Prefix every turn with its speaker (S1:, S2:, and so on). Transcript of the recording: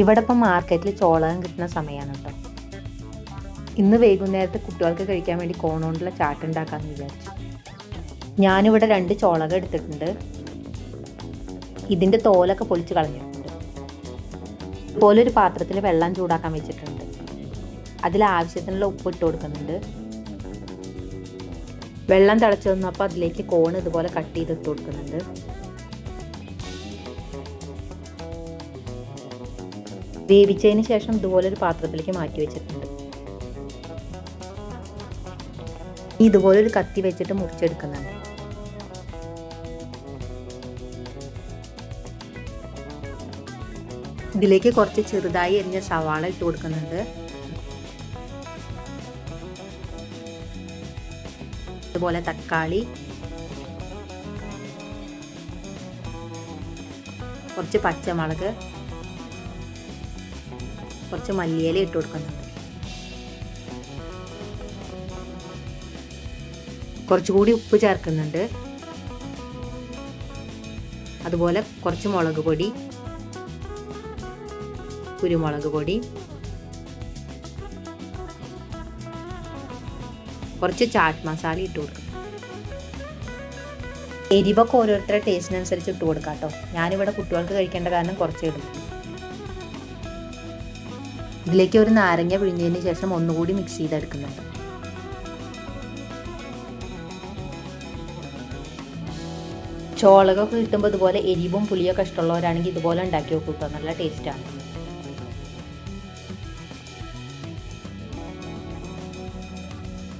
S1: ഇവിടെ ഇപ്പം മാർക്കറ്റിൽ ചോളകം കിട്ടുന്ന സമയമാണ് കേട്ടോ ഇന്ന് വൈകുന്നേരത്തെ കുട്ടികൾക്ക് കഴിക്കാൻ വേണ്ടി കോണോണ്ടുള്ള ചാട്ട് ഉണ്ടാക്കാമെന്ന് വിചാരിച്ചു. ഞാനിവിടെ രണ്ട് ചോളകം എടുത്തിട്ടുണ്ട്. ഇതിന്റെ തോലൊക്കെ പൊളിച്ച് കളഞ്ഞിട്ടുണ്ട്. ഇതുപോലെ ഒരു പാത്രത്തിൽ വെള്ളം ചൂടാക്കാൻ വെച്ചിട്ടുണ്ട്. അതിൽ ആവശ്യത്തിനുള്ള ഉപ്പ് ഇട്ട് കൊടുക്കുന്നുണ്ട്. വെള്ളം തിളച്ചു വന്നപ്പോൾ അതിലേക്ക് കോൺ ഇതുപോലെ കട്ട് ചെയ്ത് ഇട്ട് കൊടുക്കുന്നുണ്ട്. വേവിച്ചതിന് ശേഷം ഇതുപോലെ ഒരു പാത്രത്തിലേക്ക് മാറ്റി വെച്ചിട്ടുണ്ട്. ഇതുപോലെ ഒരു കത്തി വെച്ചിട്ട് മുറിച്ചെടുക്കുന്നുണ്ട് ഇതിലേക്ക് കുറച്ച് ചെറുതായി എരിഞ്ഞ സവാള ഇട്ട് കൊടുക്കുന്നുണ്ട്. അതുപോലെ തക്കാളി. കുറച്ച് പച്ചമുളക്. കുറച്ച് മല്ലിയില ഇട്ട് കൊടുക്കുന്നുണ്ട് കുറച്ചുകൂടി ഉപ്പ് ചേർക്കുന്നുണ്ട്. അതുപോലെ കുറച്ച് മുളക് പൊടി കുരുമുളക് പൊടി കുറച്ച് ചാട്ട് മസാല ഇട്ട് കൊടുക്കും എരിവൊക്കെ ഓരോരുത്തരുടെ ടേസ്റ്റിനനുസരിച്ച് ഇട്ട് കൊടുക്കാം കേട്ടോ ഞാനിവിടെ കുട്ടികൾക്ക് കഴിക്കേണ്ട കാരണം കുറച്ച് ഇടും ഇതിലേക്ക് ഒരു നാരങ്ങ പിഴിഞ്ഞതിന് ശേഷം ഒന്നുകൂടി മിക്സ് ചെയ്തെടുക്കുന്നുണ്ട്. ചോളകൊക്കെ കിട്ടുമ്പോൾ ഇതുപോലെ എരിവും പുളിയൊക്കെ ഇഷ്ടമുള്ളവരാണെങ്കിൽ ഇതുപോലെ ഉണ്ടാക്കി നോക്കൂ കേട്ടോ. നല്ല ടേസ്റ്റാണ്